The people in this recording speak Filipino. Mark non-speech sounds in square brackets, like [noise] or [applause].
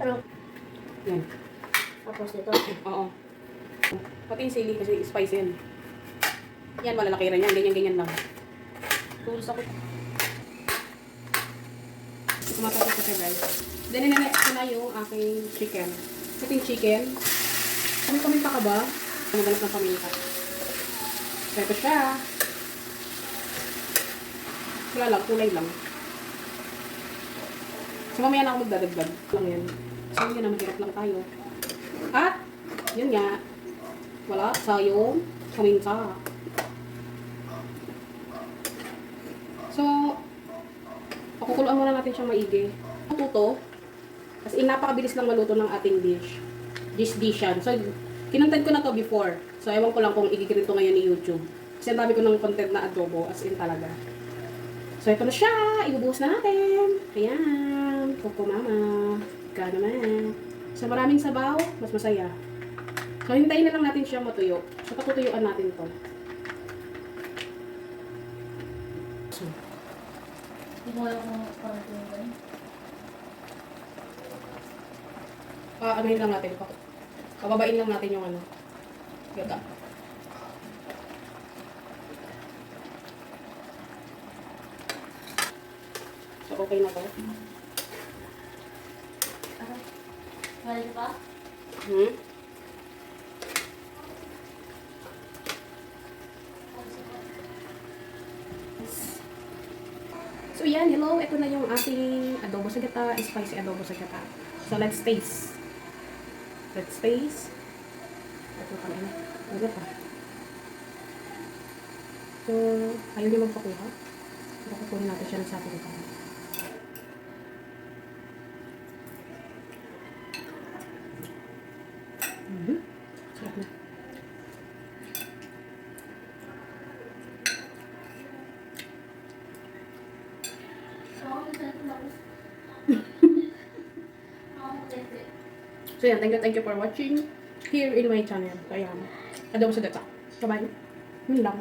ano? Yan. Tapos ito. Oo. Pati yung sili kasi spicy yan. Yan, malalaki rin yan. Ganyan-ganyan lang. Tools ako. Tumatapos ko siya guys. Then, ninext ko na yung aking chicken. Ito yung chicken. Kami kami pa ka ba? Magalap ng paminta. Ito siya. Wala lang, kulay lang. So, mamaya na ako magdadagdag. Lang yan. So, yun na, maghirap lang tayo. At, yun nga, wala tayong paminta. So, pakukuluan muna natin siyang maigi. Tuto, as in, napakabilis lang maluto ng ating dish. Dish dish yan. So, kinontent ko na to before. So, ewan ko lang kung igigrin to ngayon ni YouTube. Kasi ang dami ko ng content na adobo, as in talaga. So, ito na siya. Ibubuhos na natin. Ayan. Coco mama. Ika naman. So, maraming sabaw, mas masaya. So, hintayin na lang natin siya matuyo. So, patutuyuan natin to. So, ah, anuhin lang natin. Pa- Pababain lang natin yung ano. Gata. Okay na. Ano? Mahal pa? Hmm? So yan, hello. Ito na yung ating adobo sa gata, spicy adobo sa gata. So let's taste. Let's taste. Ito pa na. Ano pa? So, ayaw niyo magpakuha. So, kukunin natin siya ng sa ating kamay. [laughs] So yan, thank you, thank you for watching here in my channel. Yan, adobo sa gata. Bye-bye. Yun lang.